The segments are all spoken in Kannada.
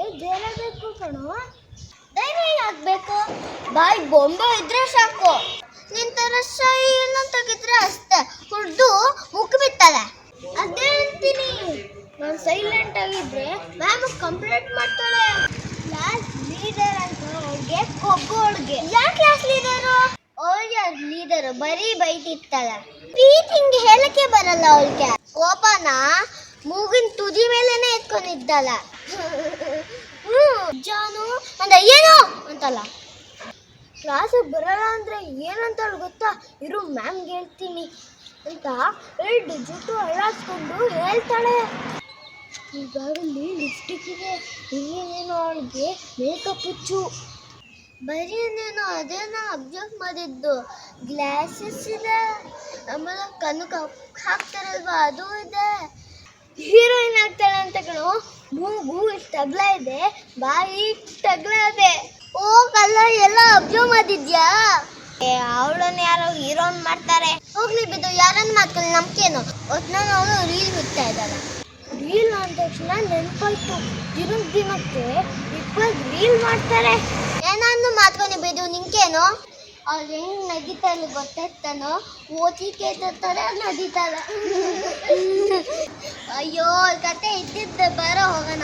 ಮಾತಾಡಕ್ಕೆ ಧೈರ್ಯ ಬೇಕು ಕಣೋ. ಧೈರ್ಯ ಆಗ್ಬೇಕು. ಬಾಯಿ ಬೊಂಬೆ ಇದ್ರೆ ಸಾಕು. ನಿಂತರ ತರ ಶೈಲ್ ತೆಗಿದ್ರೆ ಅಷ್ಟೇ. ಹುಡ್ದು ಮುಖ ಬಿತ್ತಲ್ಲ ಅದೇ ಅಂತೀನಿ. ನಾನು ಸೈಲೆಂಟ್ ಆಗಿದ್ರೆ ಮ್ಯಾಮ್ ಕಂಪ್ಲೇಂಟ್ ಮಾಡ್ತಾಳೆ. ಕ್ಲಾಸ್ ಲೀಡರ್ ಅಂತ ಅವ್ಳಿಗೆ ಕೊಬ್ಬು ಅವ್ಳಿಗೆ. ಯಾಕೆ ಕ್ಲಾಸ್ ಲೀಡರು ಅವಳಿಗೆ ಲೀಡರು ಬರೀ ಬೈತಿರ್ತಾಳೆ. ಪ್ರೀತಿಂಗ್ ಹೇಳಕ್ಕೆ ಬರಲ್ಲ ಅವಳಿಗೆ. ಕೋಪನ ಮೂಗಿನ ತುದಿ ಮೇಲೆನೆ ಎತ್ಕೊಂಡಿದ್ದಲ್ಲ ಹ್ಮ್ ಜಾನು ಅಂದ, ಏನು? ಅಂತಲ್ಲ. ಕ್ಲಾಸಿಗೆ ಬರಲ್ಲ ಅಂದ್ರೆ ಏನಂತ ಗೊತ್ತಾ? ಇರು ಮ್ಯಾಮ್ಗೆ ಹೇಳ್ತೀನಿ. ಅಂತ ಎರಡು ಜುಟ್ಟು ಅಳ್ಳಾಡ್ಸ್ಕೊಂಡು ಹೇಳ್ತಾಳೆ. ಈ ಬ್ಯಾಗಲ್ಲಿ ಲಿಪ್ಸ್ಟಿಕ್ ಇದೆ, ಇನ್ನೇನೇನು ಅವಳಿಗೆ ಮೇಕಪ್ ಹುಚ್ಚು. ಬರೀ ಇನ್ನೇನೋ ಅದೇನೋ ಅಬ್ಸರ್ವ್ ಮಾಡಿದ್ದು. ಗ್ಲಾಸಸ್ ಇದೆ, ಆಮೇಲೆ ಕಣ್ಣು ಕಪ್ ಹಾಕ್ತಾರಲ್ವಾ, ಅದು ಇದೆ. ಹೀರೋಯಿನ್ ಆಗ್ತಾಳೆ ಅಂತ ಕಣೋ ಮೂಗು ಇಷ್ಟು ಇದೆ. ಬಾಯಿ ತಗ್ಲ ಇದೆ. ಓ ಕಲ್ಲ ಎಲ್ಲ ಅಬ್ಸರ್ವ್ ಮಾಡಿದ್ಯಾ? ಅವಳನ್ನ ಯಾರೋ ಹೀರೋನ್ ಮಾಡ್ತಾರೆ. ಹೋಗ್ಲಿ ಬಿದ್ದು ಯಾರನ್ನ ಮಾತ್ಕೊಳ್ಳಿ ನಮ್ಗೇನು. ಒಟ್ನಲ್ಲಿ ಅವಳು ರೀಲ್ ಬಿಡ್ತಾ ಇದ್ದಾಳೆ. ರೀಲ್ ಅಂದ ತಕ್ಷಣ ನೆನಪಾಯ್ತು. ದಿನದ ದಿನಕ್ಕೆ ಇಪ್ಪತ್ತು ರೀಲ್ ಮಾಡ್ತಾರೆ. ಏನಾದ್ರು ಮಾತ್ಕೊಂಡು ಬಿದ್ದು ನಿಂಗೇನು ಅವ್ರು ಹೆಂಗ್ ನಗಿತಾಳೆ ಗೊತ್ತಾಗ್ತಾನೋ ಓದಿ ತರ ನಗಿತಾರ ಅಯ್ಯೋ ಕತೆ ಇದ್ದಿದ್ದೆ ಬರೋ ಹೋಗೋಣ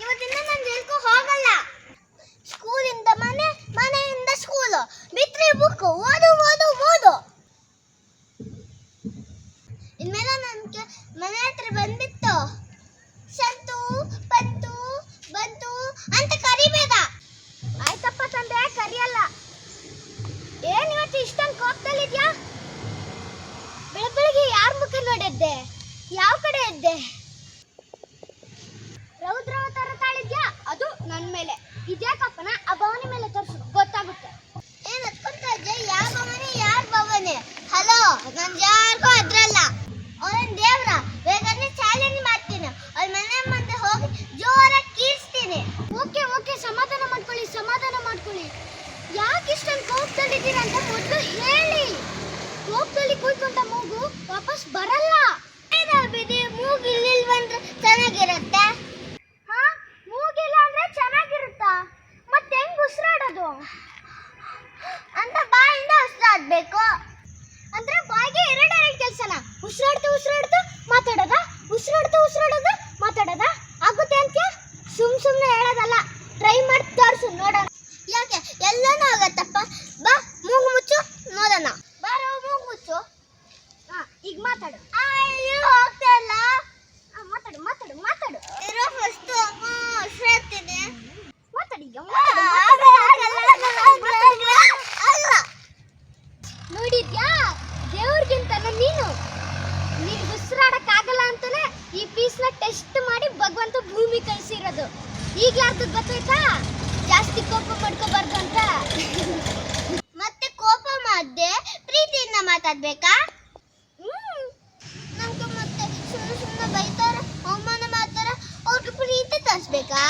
ಇವತ್ತಿಂದ ನಾನು ಎಲ್ಗೂ ಹೋಗಲ್ಲ ಸ್ಕೂಲಿಂದ ಮನೆ ಮನೆಯಿಂದ ಸ್ಕೂಲು ಬಿಟ್ರೆ ಬುಕ್ ಓದು ಓದು ಓದು ಇನ್ಮೇಲೆ ನನಗೆ ಮನೆ ಹತ್ರ ಬಂದ್ಬಿಟ್ಟು ಸಂತು ಪಂತು ಬಂತು ಅಂತ ಕರಿಬೇಡ ಆಯ್ತಪ್ಪ ತಂದೆ ಕರಿಯಲ್ಲ ಏನ್ ಇವತ್ತು ಇಷ್ಟೊಂದು ಕೋಪದಲ್ಲಿದ್ಯಾ ಬೆಳಗ್ಗೆ ಯಾರ ಮುಖ ನೋಡಿದ್ದೆ? ಯಾವ ಕಡೆ ಇದ್ದೆ? ರೌದ್ರವ ತರ ತಾಳಿದ್ಯಾ ಅದು ನನ್ನ ಮೇಲೆ. ಇದ್ಯಾಕಪ್ಪನ ಆ ಭವನಿ ಮೇಲೆ ತೋರಿಸು, ಗೊತ್ತಾಗುತ್ತೆ. ಏನ್ ಇದ್ದೆ? ಯಾವ ಭವನಿ, ಯಾರ ಭವನಿ? ಹಲೋ ನನ್ ಯಾರಿಗೂ ಅದ್ರಲ್ಲ. ಅವನ ದೇವ್ರ? ಬೇಗನೆ ಚಾಲೆಂಜ್ ಮಾಡ್ತೀನಿ ಇಷ್ಟೊಂದು ಅಂತ ಮೊದಲು ಹೇಳಿ. ಕೋಪದಲ್ಲಿ ಕುಯ್ಕೊಂಡ ಮೂಗು ವಾಪಸ್ ಬರಲ್ಲ. ಬಿದಿ ಮೂಗು ಇಲ್ಲಿಲ್ ಬಂದ್ರೆ ಚೆನ್ನಾಗಿರುತ್ತೆ? ಹಾ? ಮೂಗಿಲ್ಲ ಅಂದ್ರೆ ಚೆನ್ನಾಗಿರುತ್ತಾ? ಮತ್ತೆ ಹೆಂಗ್ ಉಸಿರಾಡೋದು? ಅಂತ ಬಾಯಿಂದ ಉಸಿರಾಡ್ಬೇಕು. ಅಂದ್ರೆ ಬಾಯಿಗೆ ಎರಡೆರಡು ಕೆಲಸನ? ಉಸಿರಾಡ್ತು ಉಸಿರಾಡ್ತು ಮಾತಾಡೋದ? ಉಸಿರಾಡ್ತು ಉಸಿರಾಡೋದು? ಮಾತಾಡೋದ? ಆಗುತ್ತೆ ಅಂತ ಸುಮ್ ಸುಮ್ನೆ ಹೇಳೋದಲ್ಲ. ಟ್ರೈ ಮಾಡಿ ತೋರಿಸು, ನೋಡೋಣ. ಯಾಕೆ? ಎಲ್ಲನೂ ಆಗತ್ತಪ್ಪ ಬಾ ಮೂಗು ಮುಚ್ಚು ನೋಡೋಣ ಬಾರೋ ಮೂಗು ಮುಚ್ಚು ಹಾ ಈಗ ಮಾತಾಡು ಅಯ್ಯೋ ಹೋಗ್ತಾ ಇಲ್ಲ ಆ, ಮಾತಾಡು ಮಾತಾಡು ಮಾತಾಡು ಇರೋ ಫಸ್ಟ್ ಉಸಿರಾಡ್ತೀನಿ ಮಾತಾಡಿ ಈಗ ಅಲ್ಲ ನೋಡಿದ್ಯಾ ದೇವ್ರಿಗಿಂತನ ನೀನು ನೀನು ಉಸಿರಾಡಕ್ಕಾಗಲ್ಲ ಅಂತಾನೆ ಈ ಪೀಸ್ನ ಟೆಸ್ಟ್ ಭಗವಂತ ಭೂಮಿ ಕಳಿಸಿರೋದು. ಈಗ್ಲಾರ್ದು ಗೊತ್ತಾಯ್ತಾ? ಜಾಸ್ತಿ ಕೋಪ ಮಾಡ್ಕೋಬಾರ್ದು ಅಂತ. ಮತ್ತೆ ಕೋಪ ಮಾಡ್ದೆ, ಪ್ರೀತಿಯಿಂದ ಮಾತಾಡ್ಬೇಕಾ? ನಮ್ಗೆ ಮತ್ತೆ ಸುಮ್ಮನೆ ಸುಮ್ಮನೆ ಬೈತಾರ, ಅವಮಾನ ಮಾಡ್ತಾರ, ಅವ್ರಿಗೆ ಪ್ರೀತಿ ತರಿಸ್ಬೇಕಾ?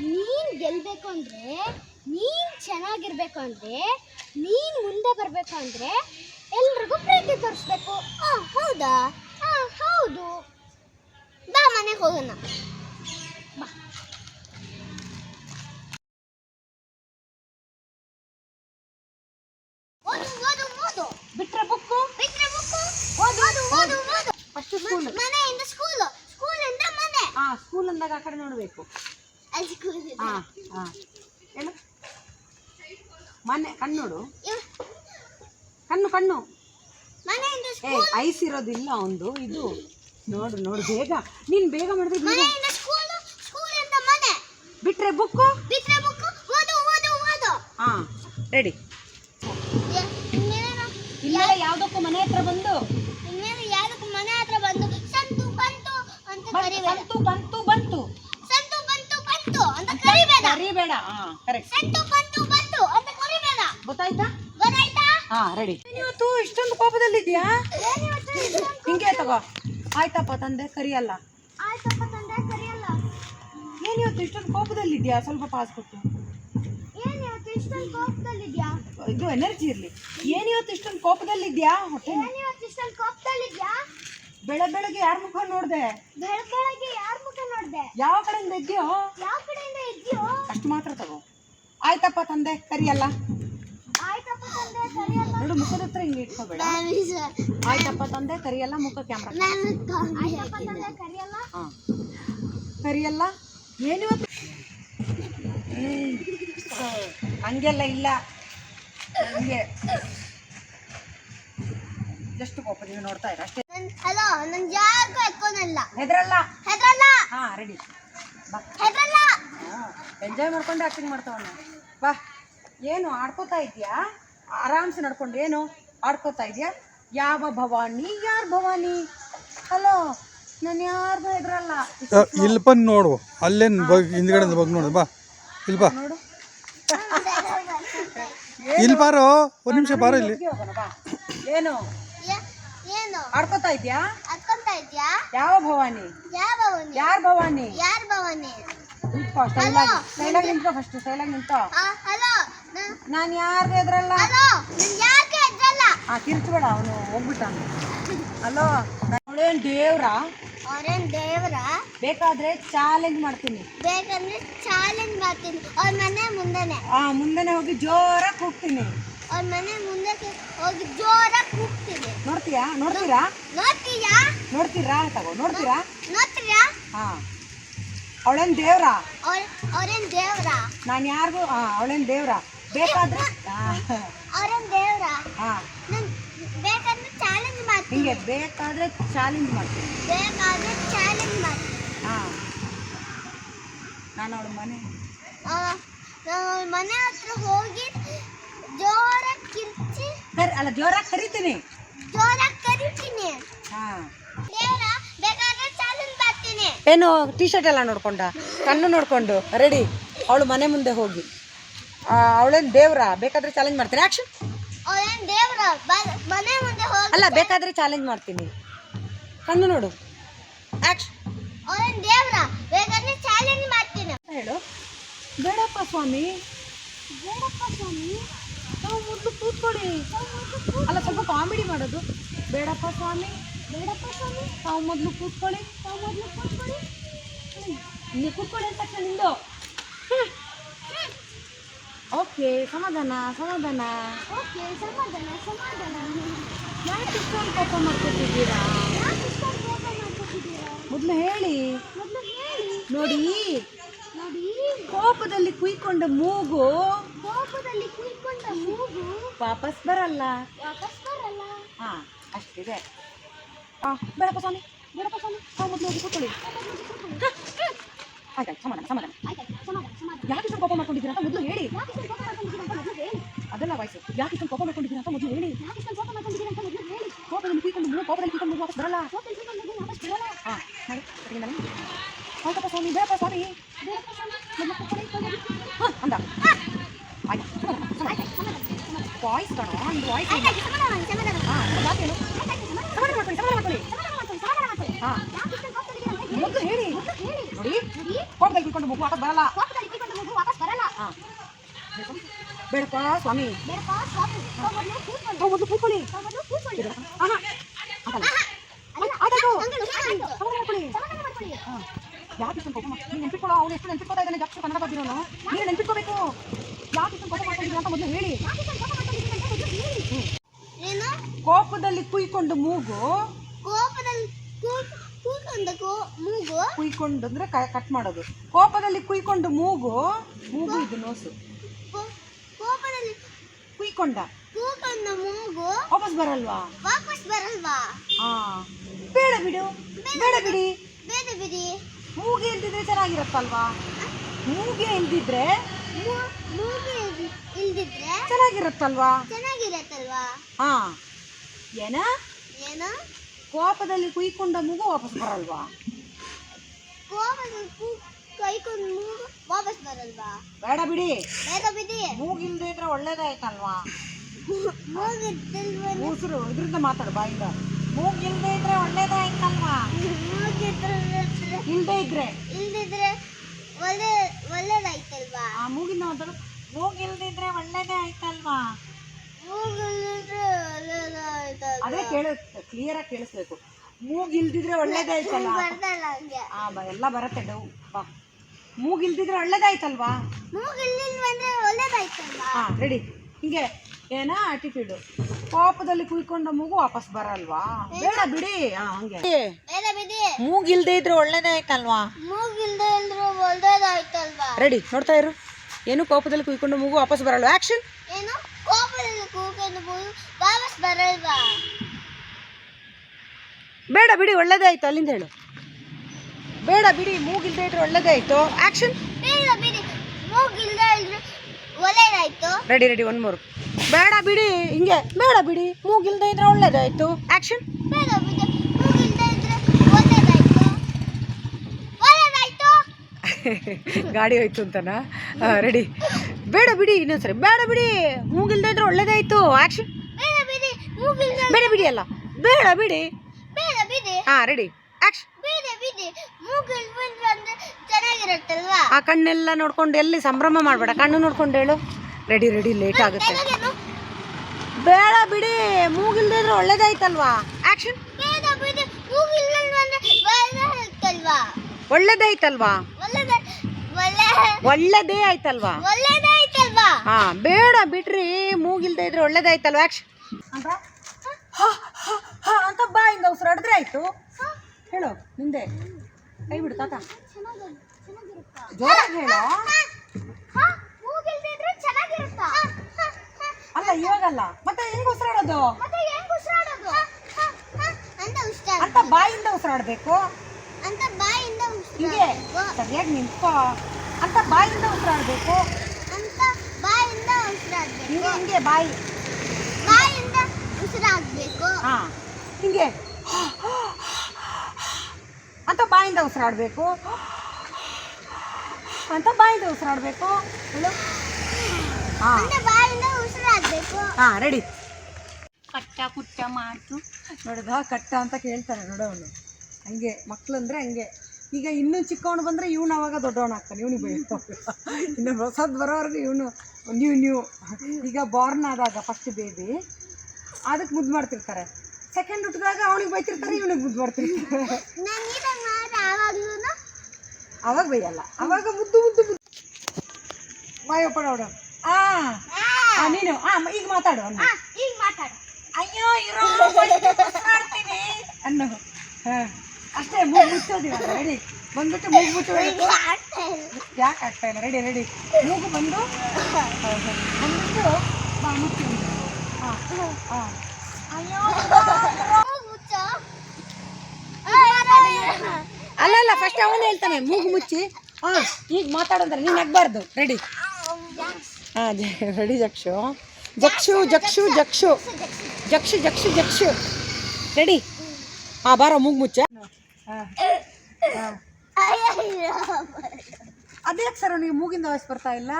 ನೀನ್ ಗೆಲ್ಬೇಕು ಅಂದ್ರೆ, ನೀನ್ ಚೆನ್ನಾಗಿರ್ಬೇಕು ಅಂದ್ರೆ, ನೀನ್ ಮುಂದೆ ಬರ್ಬೇಕು ಅಂದ್ರೆ ಎಲ್ರಿಗೂ ಪ್ರೀತಿ ತೋರಿಸ್ಬೇಕು. ಹೌದು? ಹೋಗೋಣ. ಬಾ. ಓದು ಓದು ಓದು. ಬಿಟ್ರೆ ಬುಕ್ಕು? ಬಿಟ್ರೆ ಬುಕ್ಕು? ಓದು ಓದು ಓದು. ಓದು. ಫಸ್ಟ್ ಸ್ಕೂಲ್ ಮನೆ ಇಂದ ಸ್ಕೂಲ್ ಸ್ಕೂಲ್ ಇಂದ ಮನೆ. ಆ ಸ್ಕೂಲ್ ಅಂದಾಗ ಆ ಕಡೆ ನೋಡಬೇಕು. ಅಲ್ಲಿ ಸ್ಕೂಲ್ ಇದೆ. ಹಾ ಹಾ ಹೇಳು ಮನೆ ಕಣ್ಣು ನೋಡು ಕಣ್ಣು ಕಣ್ಣು. ಮನೆ ಏ ಸ್ಕೂಲ್ ಐಸ್ ಇರೋದಿಲ್ಲ ಒಂದು ಇದು. ನೋಡು ನೋಡು ಬೇಗ. ನೀನ್ ಬೇಗ ಮಾಡಿದ್ರೆ ಬಿಟ್ರೆ ಬುಕ್ಕು? ಬಿಟ್ರೆ ಬುಕ್ಕು? ಓದು ಓದು ಓದು. ಹಾ ರೆಡಿ ಇಲ್ಲ ಯಾವುದಕ್ಕೂ ಮನೆ ಹತ್ರ ಬಂದು. ಯಾವ್ದಕ್ಕೂ ಮನೆ ಹತ್ರ ಬಂದು? ಸಂತು ಬಂತು ಅಂತ ಬಂತು, ಬಂತು ಬಂತು ಬಂತು. ಸಂತು ಬಂತು ಬಂತು ಅಂತ ಕರಿಬೇಡ. ಕರಿಬೇಡ ಹಾ ಕರೆಕ್ಟ್ ಸಂತು ಬಂತು ಬಂತು ಅಂತ ಕರಿಬೇಡ. ಗೊತ್ತಾಯ್ತಾ? ಗೊತ್ತಾಯ್ತಾ? ಹಾ ರೆಡಿ ಇವತ್ತು ಇಷ್ಟೊಂದು ಕೋಪದಲ್ಲಿದ್ಯಾ ಹಿಂಗೆ ತಗೋ. ಆಯ್ತಪ್ಪ ತಂದೆ ಕರಿಯಲ್ಲ. ಆಯ್ತಪ್ಪ ತಂದೆ ಕರಿಯಲ್ಲ. ಏನು ಇವತ್ತು ಇಷ್ಟೊಂದು ಕೋಪದಲ್ಲಿದ್ಯಾ? ಸ್ವಲ್ಪ ಪಾಸ್ ಕೊಟ್ಟು. ಏನು ಇವತ್ತು ಇಷ್ಟೊಂದು ಕೋಪದಲ್ಲಿದ್ಯಾ? ಇದು ಎನರ್ಜಿ ಇರಲಿ. ಏನು ಇವತ್ತು ಇಷ್ಟೊಂದು ಕೋಪದಲ್ಲಿದ್ಯಾ? ಹೊಟ್ಟೆ ಏನು ಇವತ್ತು ಇಷ್ಟೊಂದು ಕೋಪದಲ್ಲಿದ್ಯಾ? ಬೆಳ ಬೆಳಗ್ಗೆ ಯಾರ ಮುಖ ನೋಡಿದೆ? ಬೆಳ ಬೆಳಗ್ಗೆ ಯಾರ ಮುಖ ನೋಡಿದೆ? ಯಾವ ಕಡೆಯಿಂದ ಇದ್ಯೋ? ಯಾವ ಕಡೆಯಿಂದ ಇದ್ಯೋ? ಅಷ್ಟು ಮಾತ್ರ ತಗೋ. ಆಯ್ತಪ್ಪ ತಂದೆ ಕರಿಯಲ್ಲ ಆಯ್ತಪ್ಪ ತಂದೆ ಕರಿಯಲ್ಲ. ನೋಡು ಮುಖದ ಹತ್ರ ಹಿಂಗೆ ಇಟ್ಕೋಬೇಡ. ಆಯ್ತಪ್ಪ ತಂದೆ ಕರಿಯಲ್ಲ ಮುಖ ಕ್ಯಾಮ್ರಾ ಆಯ್ತಪ್ಪ ತಂದೆ ಕರಿಯಲ್ಲ? ಹಾಂ ಕರಿಯಲ್ಲ ಏನಿವತ್ತು ಹಂಗೆಲ್ಲ ಇಲ್ಲ. ಹಂಗೆ. ಜಸ್ಟ್ ಕೋಪ ನೀವು ನೋಡ್ತಾ ಇರ? ಅಷ್ಟೇ. ಹಲೋ ನನ್ ಯಾರಿಗೂ ಎಕ್ಕೋನಲ್ಲ ಹೆದ್ರಲ್ಲ? ಹೆದ್ರಲ್ಲ. ಹಾ ರೆಡಿ ಬಾ. ಹೆದ್ರಲ್ಲ. ಎಂಜಾಯ್ ಮಾಡ್ಕೊಂಡು ಆಕ್ಟಿಂಗ್ ಮಾಡ್ತಾವಣ್ಣ. ಬಾ. ಏನು ಆಡ್ಕೋತಾ ಇದೆಯಾ ಆರಾಮ್ಸೆ ನಡ್ಕೊಂಡು ಏನು ಆಡ್ಕೋತಾ ಇದೆಯಾ? ಯಾವ ಭವಾನಿ? ಯಾರು ಭವಾನಿ? ಹಲೋ ನಾನು ಯಾರು ಹೆದ್ರಲ್ಲ ಇಲ್ಲಿ ಬಂದು ನೋಡು ಅಲ್ಲೇನು ಬಗ್ ಹಿಂದ್ಗಡೆ ಬಗ್ಗೆ ನೋಡು ಬಾ. ಇಲ್ಲಿ ಬಾ ನೋಡು ಇಲ್ಲಿ ಬಾರೋ ಒಂದು ನಿಮಿಷ ಬಾರೋ ಇಲ್ಲಿ. ಹೋಗಿ ಹೋಗೋಣ ಬಾ. ಏನು? ಏನು? ಆಡ್ಕೋತಾ ಇದ್ಯಾ? ಆಡ್ಕೊತಾ ಇದ್ಯಾ? ಯಾವ ಭವಾನಿ? ಯಾವ ಭವಾನಿ? ಯಾರ್ ಭವಾನಿ? ಯಾರ ಭವಾನಿ? ನಿಂತ್ಕೋ ಸ್ಟೈಲಾಗಿ ಸ್ಟೈಲಾಗಿ ನಿಂತ್ಕೋ. ಫಸ್ಟ್ ಸೈಲಾಗಿ ನಿಂತ್ಕೋ. ಹಲೋ ನಾನು ಯಾರು ಎದ್ರಲ್ಲ ಆ ಕಿರ್ಚ್ಬೇಡ ಅವನು ಹೋಗ್ಬಿಟ್ಟ ಅಲೋ ಅವಳೇನ್ ದೇವ್ರ? ಅವ್ರೇನ್ ದೇವ್ರ? ಬೇಕಾದ್ರೆ ಚಾಲೆಂಜ್ ಮಾಡ್ತೀನಿ. ಬೇಕಂದ್ರೆ ಚಾಲೆಂಜ್ ಮಾಡ್ತೀನಿ. ಅವ್ರ ಮನೆ ಮುಂದೆನೆ. ಆ ಮುಂದೆನೆ ಹೋಗಿ ಜೋರಾಗಿ ಕೂಗ್ತೀನಿ. ಅವ್ರ ಮನೆ ಮುಂದೆ ಹೋಗಿ ಜೋರಾಗಿ ಕೂಗ್ತೀನಿ. ನೋಡ್ತೀಯಾ? ನೋಡ್ತೀರಾ? ನೋಡ್ತೀಯಾ? ನೋಡ್ತೀರಾ? ತಗೋ ನೋಡ್ತೀರಾ? ನೋಡ್ತೀಯಾ ಹಾ ಅವಳೇನ್ ದೇವ್ರ? ಅವಳೇನ್ ಅವ್ರೇನ್ ದೇವ್ರ? ನಾನು ಯಾರಿಗೂ ಹಾ ಅವಳೇನ್ ದೇವ್ರ? ಬೇಕಾದ್ರೆ ಅವ್ರೇನ್ ದೇವ್ರ? ಹಾ ಬೇಕಂದ್ರೆ ಚಾಲೆಂಜ್ ಮಾಡ್ತೀನಿ. ಹಿಂಗೆ ಬೇಕಾದ್ರೆ ಚಾಲೆಂಜ್ ಮಾಡ್ತೀನಿ. ಬೇಕಾದ್ರೆ ಚಾಲೆಂಜ್ ಮಾಡ್ತೀನಿ. ಹಾ ನಾನು ಅವಳ ಮನೆ. ಅವ್ರ ಮನೆ ಹತ್ರ ಹೋಗಿ ಜೋರಾಗಿ ಕಿರ್ಚಿ ಕರಿ ಅಲ್ಲ ಜೋರಾಗಿ ಕರಿತೀನಿ. ಜೋರಾಗಿ ಕರಿತೀನಿ. ಹಾ. ದೇವ್ರ ಬೇಕಾದ್ರೆ ಚಾಲೆಂಜ್ ಮಾಡ್ತೀನಿ. ಏನು ಟಿ ಶರ್ಟ್ ಎಲ್ಲ ನೋಡ್ಕೊಂಡ? ಕಣ್ಣು ನೋಡ್ಕೊಂಡು ರೆಡಿ ಅವಳು ಮನೆ ಮುಂದೆ ಹೋಗಿ. ಅವಳೇನು ದೇವ್ರ? ಬೇಕಾದ್ರೆ ಚಾಲೆಂಜ್ ಮಾಡ್ತೀನಿ. ಆಕ್ಷನ್ ಅಲ್ಲ ಬೇಕಾದ್ರೆ ಚಾಲೆಂಜ್ ಮಾಡ್ತೀನಿ. ಕಣ್ಣು ನೋಡು. ಆಕ್ಷನ್ ಅವ್ರೇನ್ ದೇವ್ರ? ಬೇಕಾದ್ರೆ ಚಾಲೆಂಜ್ ಮಾಡ್ತೀನಿ. ಹೇಳು? ಬೇಡಪ್ಪ ಸ್ವಾಮಿ. ಬೇಡಪ್ಪ ಸ್ವಾಮಿ. ನಾವು ಮೊದಲು ಕೂತ್ಕೊಳ್ಳಿ. ಅಲ್ಲ ಸ್ವಲ್ಪ ಕಾಮಿಡಿ ಮಾಡೋದು. ಬೇಡಪ್ಪ ಸ್ವಾಮಿ. ಬೇಡಪ್ಪ ಸ್ವಾಮಿ. ತಾವು ಮೊದಲು ಕೂತ್ಕೊಳ್ಳಿ. ತಾವು ಮೊದಲು ಕೂತ್ಕೊಳ್ಳಿ. ನೀವು ಕೂತ್ಕೊಳ್ಳಿ ಅಂತ ನಿಂದು. ಓಕೆ ಸಮಾಧಾನ ಸಮಾಧಾನ. ಓಕೆ ಸಮಾಧಾನ ಸಮಾಧಾನ. ಯಾಕೆ ಇಷ್ಟೊಂದು ಕೋಪ ಮಾಡ್ಕೊತಿದ್ದೀರಾ ಯಾಕೆ ಇಷ್ಟೊಂದು ಕೋಪ ಮಾಡ್ಕೊತಿದ್ದೀರಾ ಮೊದಲು ಹೇಳಿ. ಮೊದಲು ಹೇಳಿ. ನೋಡಿ. ನೋಡಿ. ಕೋಪದಲ್ಲಿ ಕುಯ್ಕೊಂಡ ಮೂಗು. ಕೋಪದಲ್ಲಿ ಕುಯ್ಕೊಂಡ ಮೂಗು. ವಾಪಸ್ ಬರಲ್ಲ. ವಾಪಸ್ ಬರಲ್ಲ. ಹಾ ಅಷ್ಟಿದೆ. ಆ, ಬೇಡಪ್ಪ ಸ್ವಾಮಿ ಬೇಡಪ್ಪ ಸ್ವಾಮಿ. ತಾವು ಮೊದಲು ಹೋಗಿ ಕೂತ್ಕೊಳ್ಳಿ. ಆಯ್ತಾಯ್ತು ಸಮಾಧಾನ ಸಮಾಧಾನ. ಯಾಕೆ ಇಷ್ಟೊಂದು ಕೋಪ ಮಾಡ್ಕೊಂಡಿದ್ದೀರಾ ಅಂತ ಮೊದಲು ಹೇಳಿ. ಅದೆಲ್ಲ ವಾಯ್ಸು. ಯಾಕೆ ಇಷ್ಟೊಂದು ಕೋಪ ಮಾಡ್ಕೊಂಡಿದ್ದೀರಾ ಅಂತ ಮೊದಲು ಹೇಳಿ. ಕೋಪದಲ್ಲಿ ಕುಯ್ಕೊಂಡು ಮೂಗು ಕೋಪದಲ್ಲಿ ಕುಯ್ಕೊಂಡು ಮೂಗು ವಾಪಸ್ ಬರಲ್ಲ. ಹಾ ಆಯ್ತಪ್ಪ ಸ್ವಾಮಿ ಬೇಡಪ್ಪ ಸ್ವಾಮಿ. ಹಾ ಅಂದ. ಆಯ್ತು ವಾಯ್ಸ್ ಕಣೋ ಒಂದು ವಾಯ್ಸ್ ಹಾ ಮಾಡ್ಕೊಳ್ಳಿ ಸಮಾಧಾನ ಮಾಡ್ಕೊಳ್ಳಿ. ಹಾ. ಅಂತ ಹೇಳಿ. ನೋಡಿ ನೋಡಿ ಕೋಪದಲ್ಲಿ ಮಗು ವಾಪಸ್ ಬರಲ್ಲ. ಬೇಡಪ್ಪ ಸ್ವಾಮಿ. ಮೊದಲು ಕೂತ್ಕೊಳ್ಳಿ. ಯಾಕೆ ಇಷ್ಟೊಂದು ಕೋಪ ನೀನು ನೆನ್ಪಿಟ್ಕೊಳ್ಳೋ ಅವ್ನು ಎಷ್ಟು ನೆನ್ಪಿಟ್ಕೊತಾ ಇದ್ದಾನೆ? ಜಾಸ್ತಿ ಕನ್ನಡ ಬರ್ದಿರೋನು. ನೀನು ನೆನ್ಪಿಟ್ಕೋಬೇಕು. ಯಾಕೆ ಇಷ್ಟೊಂದು ಕೋಪ ಮಾಡ್ಕೊಂಡಿದ್ದೀರಾ ಅಂತ ಮೊದಲು ಹೇಳಿ. ಕೋಪದಲ್ಲಿ ಕುಯ್ಕೊಂಡು ಮೂಗು ಕೂತ್ಕೊಂಡ ಮೂಗು? ಕುಯ್ಕೊಂಡು ಅಂದ್ರೆ ಕಟ್ ಮಾಡೋದು. ಕೋಪದಲ್ಲಿ ಕುಯ್ಕೊಂಡು ಮೂಗು ಮೂಗು ಇದು ನೋಸು. ಕೋಪದಲ್ಲಿ ಕುಯ್ಕೊಂಡ. ಕೂಕೊಂಡ ಮೂಗು? ವಾಪಸ್ ಬರಲ್ವಾ? ವಾಪಸ್ ಬರಲ್ವಾ? ಹಾ ಬೇಡ ಬಿಡು. ಬೇಡ ಬಿಡಿ ಬೇಡ. ಬಿಡಿ. ಮೂಗೇ ಇಲ್ದಿದ್ರೆ ಚೆನ್ನಾಗಿರತ್ತಲ್ವಾ? ಮೂಗೆ ಇಲ್ದಿದ್ರೆ? ಮೂ- ಮೂಗು ಇಲ್- ಇಲ್ದಿದ್ರೆ ಚೆನ್ನಾಗಿರತ್ತಲ್ವಾ? ಚೆನ್ನಾಗಿರತ್ತಲ್ವಾ? ಹಾ ಏನ? ಏನು? ಕೋಪದಲ್ಲಿ ಕುಯ್ಕೊಂಡ ಮೂಗು ವಾಪಸ್ ಬರಲ್ವಾ? ಕೈಕೊಂಡ್ ಮೂಗು ವಾಪಸ್ ಬರಲ್ವಾ? ಬೇಡ ಬಿಡಿ. ಬೇಡ ಬಿಡಿ. ಮೂಗಿಲ್ದೇ ಇದ್ರೆ ಒಳ್ಳೇದಾಯ್ತಲ್ವಾ? ಮೂಗಿದ್ದಲ್ವ ಉಸಿರು ಇದ್ರಿಂದ ಮಾತಾಡು ಬಾಯಿಂದ. ಮೂಗಿಲ್ದೇ ಇದ್ರೆ ಒಳ್ಳೇದಾಯ್ತಲ್ವಾ? ಮೂಗಿದ್ರೆ ಇಲ್ದೇ ಇದ್ರೆ. ಇಲ್ದಿದ್ರೆ ಒಳ್ಳೆ ಒಳ್ಳೇದಾಯ್ತಲ್ವಾ? ಆ ಮೂಗಿನ ಮಾತಾಡು. ಮೂಗಿಲ್ದಿದ್ರೆ ಒಳ್ಳೇದೇ ಆಯ್ತಲ್ವಾ ಮೂಗಿಲ್ದಿದ್ರೆ ಅದೇ ಕೇಳ ಕ್ಲಿಯರ್ ಆಗಿ ಕೇಳಿಸ್ಬೇಕು. ಮೂಗ್ ಇಲ್ದಿದ್ರೆ ಒಳ್ಳೇದಾಯ್ತಲ್ಲ ಆ ಬ ಎಲ್ಲ ಬರುತ್ತೆ ಡೌ ಬಾ. ಮೂಗ್ ಇಲ್ದಿದ್ರೆ ಒಳ್ಳೇದಾಯ್ತಲ್ವಾ? ಹಾ ರೆಡಿ ಹಿಂಗೆ ಏನ ಆಟಿಟ್ಯೂಡ್ ಕೋಪದಲ್ಲಿ ಕುಯ್ಕೊಂಡ ಮೂಗು ವಾಪಸ್ ಬರಲ್ವಾ? ಬೇಡ ಬಿಡಿ. ಹಾ ಹಂಗೆ. ಮೂಗ್ ಇಲ್ದೇ ಇದ್ರೆ ಒಳ್ಳೇದೇ ಆಯ್ತಲ್ವಾ? ಮೂಗಿಲ್ದೆ ಇಲ್ದ್ರು ಒಳ್ಳೇದಾಯ್ತಲ್ವಾ? ರೆಡಿ ನೋಡ್ತಾ ಇರು. ಏನು ಕೋಪದಲ್ಲಿ ಕುಯ್ಕೊಂಡು ಮೂಗು ವಾಪಸ್ ಬರಲ್ವಾ? ಆಕ್ಷನ್ ಏನು? ಕೋಪದಲ್ಲಿ ಕೂಕೊಂಡು ಹೋಗಿ ವಾಪಸ್ ಬರಲ್ವಾ? ಬೇಡ ಬಿಡಿ ಒಳ್ಳೇದೇ ಆಯ್ತು ಅಲ್ಲಿಂದ ಹೇಳು. ಬೇಡ ಬಿಡಿ ಮೂಗಿಲ್ದೇ ಇದ್ರೆ ಒಳ್ಳೇದೇ ಆಯ್ತು ಆಕ್ಷನ್ ಬೇಡ ಬಿಡಿ ಮೂಗಿಲ್ದೆ ಒಳ್ಳೇದಾಯ್ತು. ರೆಡಿ ರೆಡಿ ಒನ್ ಮೂರು ಬೇಡ ಬಿಡಿ ಹಿಂಗೆ. ಬೇಡ ಬಿಡಿ ಮೂಗಿಲ್ದೇ ಇದ್ರೆ ಒಳ್ಳೇದಾಯ್ತು. ಆಕ್ಷನ್ ಬೇಡ ಬಿಡಿ ಮೂಗಿಲ್ದೆ ಇದ್ರೆ ಒಳ್ಳೇದಾಯ್ತು. ಒಳ್ಳೇದಾಯ್ತು. ಗಾಡಿ ಹೋಯ್ತು ಅಂತನಾ? ರೆಡಿ ಬೇಡ ಬಿಡಿ ಇನ್ನೊಂದ್ಸರಿ. ಬೇಡ ಬಿಡಿ. ಮೂಗಿಲ್ದೇ ಇದ್ರೆ ಒಳ್ಳೇದಾಯ್ತು ಆಕ್ಷನ್ ಬೇಡ ಬಿಡಿ ಅಲ್ಲ. ಬೇಡ ಬಿಡಿ. ಹಾ ರೆಡಿ ಆಕ್ಷನ್ ಆ ಕಣ್ಣೆಲ್ಲ ನೋಡ್ಕೊಂಡು ಎಲ್ಲಿ ಸಂಭ್ರಮ ಮಾಡಬೇಡ. ಕಣ್ಣು ನೋಡ್ಕೊಂಡು ಹೇಳು. ರೆಡಿ ರೆಡಿ ಲೇಟ್ ಆಗುತ್ತೆ. ಬೇಡ ಬಿಡಿ. ಮೂಗಿಲ್ದಿದ್ರೆ ಒಳ್ಳೇದಾಯ್ತಲ್ವಾ ಆಕ್ಷನ್ ಒಳ್ಳೇದಾಯ್ತಲ್ವಾ ಒಳ್ಳೇದ ಒಳ್ಳೆ ಒಳ್ಳೇದೇ ಆಯ್ತಲ್ವಾ? ಹಾ ಬೇಡ ಬಿಡ್ರಿ ಮೂಗಿಲ್ದೇ ಇದ್ರೆ ಒಳ್ಳೇದಾಯ್ತಲ್ವಾ ಆಕ್ಷನ್ ಅಂತ ಹಾ ಹ, ಹ ಅಂತ ಬಾಯಿಂದ ಉಸಿರಾಡಿದ್ರೆ ಆಯ್ತು. ಹೇಳು ನಿಂದೆ. ಕೈ ಬಿಡು ತಾತ. ಜೋರಾಗಿ ಹೇಳು. ಅಲ್ಲ ಇವಾಗಲ್ಲ. ಮತ್ತೆ ಹೆಂಗ್ ಉಸಿರಾಡೋದು ಹೆಂಗ್ ಅಂತ ಬಾಯಿಂದ ಉಸಿರಾಡ್ಬೇಕು ಅಂತ ಬಾಯಿಂದ ಹಿಂಗೆ ಉಸಿರಾಡಬೇಕು ಸರಿಯಾಗಿ ನಿಂತ್ಕೋ. ಅಂತ ಬಾಯಿಂದ ಉಸಿರಾಡ್ಬೇಕು. ಅಂತ ಬಾಯಿಂದ ಉಸಿರಾಡಬೇಕು. ಹಿಂಗೆ ಹಿಂಗೆ ಬಾಯಿ. ಬಾಯಿಂದ ಉಸಿರಾಡಬೇಕು. ಹಾ ಹಿಂಗೆ. ಅಂತ ಬಾಯಿಂದ ಉಸಿರಾಡ್ಬೇಕು. ಅಂತ ಬಾಯಿಂದ ಉಸಿರಾಡ್ಬೇಕು. ಹೇಳು ಹಾ. ಬಾಯಿಂದ ಉಸಿರಾಡಬೇಕು. ಹಾಂ ರೆಡಿ. ಕಟ್ಟ ಪುಟ್ಟ ಮಾಡ್ತು ನೋಡಿದ ಕಟ್ಟ ಅಂತ ಕೇಳ್ತಾರೆ ನೋಡೋನು ಹಂಗೆ ಮಕ್ಳು ಅಂದರೆ ಹಂಗೆ. ಈಗ ಇನ್ನೂ ಚಿಕ್ಕವನು ಬಂದರೆ ಇವನು ಅವಾಗ ದೊಡ್ಡವನು ಆಗ್ತಾನೆ ಇವನಿಗೆ ಬೆಳೀತಾ ಇನ್ನು ಹೊಸದು ಬರೋವರೆಗೂ ಇವನು ನ್ಯೂ ನ್ಯೂ ಈಗ ಬಾರ್ನ್ ಆದಾಗ ಫಸ್ಟ್ ಬೇಬಿ ಅದಕ್ಕೆ ಮುದ್ದು ಮಾಡ್ತಿರ್ತಾರೆ. ಸೆಕೆಂಡ್ ಹುಟ್ಟಿದಾಗ ಅವನಿಗೆ ಬೈತಿರ್ತಾರೆ ಇವನಿಗೆ ಮುದ್ದು ಮಾಡ್ತಿರ್ತಾರೆ. ಅವಾಗ ಬೈಯಲ್ಲ. ಅವಾಗ ಮುದ್ದು ಮುದ್ದು ಮುದ್ದು. ಬಾಯಪ್ಪ ನೋಡು. ಆ ನೀನು ಆ ಈಗ ಮಾತಾಡು ಅನ್ನು. ಈಗ ಮಾತಾಡು. ಅಯ್ಯೋ ಇರೋ ಮಾಡ್ತೀನಿ ಅನ್ನು. ಹಾ. ಅಷ್ಟೇ ಮೂಗು ಮುಚ್ಚೋದು ರೆಡಿ ಬಂದ್ಬಿಟ್ಟು ಮೂಗು ಮುಚ್ಚೋದು ಯಾಕೆ ಆಗ್ತಾ ಇಲ್ಲ? ರೆಡಿ ರೆಡಿ ಮೂಗು ಬಂದು. ಬಂದ್ಬಿಟ್ಟು ಬಾ ಮುಚ್ಚಿ. ಹಾಂ ಹಾಂ. ಅಲ್ಲ ಅಲ್ಲ ಫಸ್ಟ್ ಅವನು ಹೇಳ್ತಾನೆ ಮೂಗು ಮುಚ್ಚಿ. ಹಾಂ ಈಗ ಮಾತಾಡೋದ್ರೆ ನೀನ್ ನಗ್ಬಾರ್ದು ರೆಡಿ ಹಾಂ ರೆಡಿ ಜಕ್ಷು. ಜಕ್ಷು ಜಕ್ಷು ಜಕ್ಷು. ಜಕ್ಷು ಜಕ್ಷು ಜಕ್ಷು. ರೆಡಿ ಹಾಂ ಬಾರೋ ಮೂಗು ಮುಚ್ಚ. ಹಾಂ ಹಾಂ ಅದೇ ಸರ್ ನೀವು ಮೂಗಿಂದ ವಾಯ್ಸ್ ಬರ್ತಾ ಇಲ್ಲ?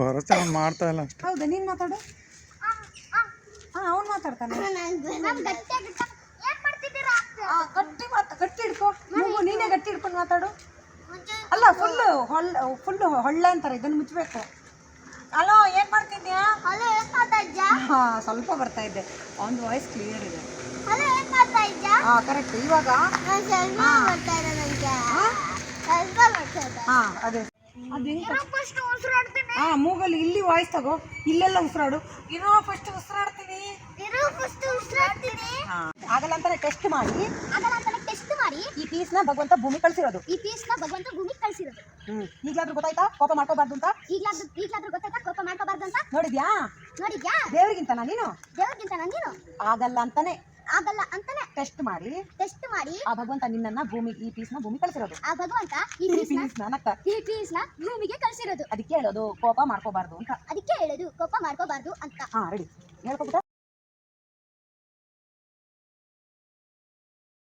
ಬರುತ್ತೆ ಅವ್ನು ಮಾಡ್ತಾ ಇಲ್ಲ ಅಷ್ಟೇ. ಹೌದಾ ನೀನು ಮಾತಾಡು. ಹಾಂ ಅವ್ನು ಮಾತಾಡ್ತಾನೆ. ಆ, ಗಟ್ಟಿ ಮಾತು ಗಟ್ಟಿ ಹಿಡ್ಕೊ. ಮೂಗು ನೀನೇ ಗಟ್ಟಿ ಹಿಡ್ಕೊಂಡು ಮಾತಾಡು. ಅಲ್ಲ ಫುಲ್ಲು ಹೊಳ್ಳ ಫುಲ್ಲು ಹೊಳ್ಳೆ ಅಂತಾರೆ ಇದನ್ನು ಮುಚ್ಚಬೇಕು ಅಲೋ ಏನು ಮಾಡ್ತಿದ್ಯಾ? ಹಲೋ ಏನ್ ಮಾಡ್ತಾ ಇದ್ಯಾ? ಹಾಂ ಸ್ವಲ್ಪ ಬರ್ತಾ ಇದ್ದೆ. ಒಂದು ವಾಯ್ಸ್ ಕ್ಲಿಯರ್ ಇದೆ. ಹಲೋ ಏನ್ ಮಾಡ್ತಾ ಇದ್ಯಾ? ಹಾಂ ಕರೆಕ್ಟ್ ಇವಾಗ ಹಾ ಅದೇ. ಹಾಂ ಮೂಗಲ್ಲಿ ಇಲ್ಲಿ ವಾಯ್ಸ್ ತಗೋ. ಇಲ್ಲೆಲ್ಲ ಉಸಿರಾಡು. ಇರೋ ಫಸ್ಟ್ ಉಸಿರಾಡ್ತೀನಿ. ಇರೋ ಫಸ್ಟ್ ಉಸಿರಾಡ್ತೀನಿ. ಆಗಲ್ಲ ಅಂತಾನೆ ಟೆಸ್ಟ್ ಮಾಡಿ. ಆಗಲ್ಲ ಅಂತಾನೆ ಟೆಸ್ಟ್ ಮಾಡಿ. ಈ ಪೀಸ್ನ ಭಗವಂತ ಭೂಮಿ ಕಳ್ಸಿರೋದು. ಈ ಪೀಸ್ನ ಭಗವಂತ ಭೂಮಿ ಕಳ್ಸಿರೋದು. ಹ್ಮ್. ಈಗಲಾದ್ರೂ ಗೊತ್ತಾಯ್ತಾ? ಕೋಪ ಮಾಡ್ಕೋಬಾರ್ದು ಅಂತ? ಈಗ್ಲಾದ್ರೂ ಈಗ್ಲಾದ್ರು ಗೊತ್ತಾಯ್ತಾ? ಕೋಪ ಮಾಡ್ಕೋಬಾರ್ದು ಅಂತ? ನೋಡಿದ್ಯಾ? ನೋಡಿದ್ಯಾ? ದೇವ್ರಿಗಿಂತ ನೀನು? ದೇವ್ರಿಗಿಂತ ನೀನು? ಆಗಲ್ಲ ಅಂತಾನೆ. ಆಗಲ್ಲ ಅಂತಾನೆ. ಟೆಸ್ಟ್ ಮಾಡಿ. ಟೆಸ್ಟ್ ಮಾಡಿ. ಆ ಭಗವಂತ ನಿನ್ನನ್ನ ಭೂಮಿ ಈ ಪೀಸ್ನ ಭೂಮಿ ಕಳಿಸಿರೋದು. ಆ ಭಗವಂತ ಈ ಪೀಸ್ನ ನಕ್ಕ. ಈ ಪೀಸ್ನ ಭೂಮಿಗೆ ಕಳಿಸಿರೋದು. ಅದಕ್ಕೆ ಹೇಳೋದು ಕೋಪ ಮಾಡ್ಕೋಬಾರ್ದು ಅಂತ. ಅದಕ್ಕೆ ಹೇಳೋದು ಕೋಪ ಮಾಡ್ಕೋಬಾರ್ದು ಅಂತ. ಹಾ ರೆಡಿ ಹೇಳ್ಕೊಬಿಟ್ಟ?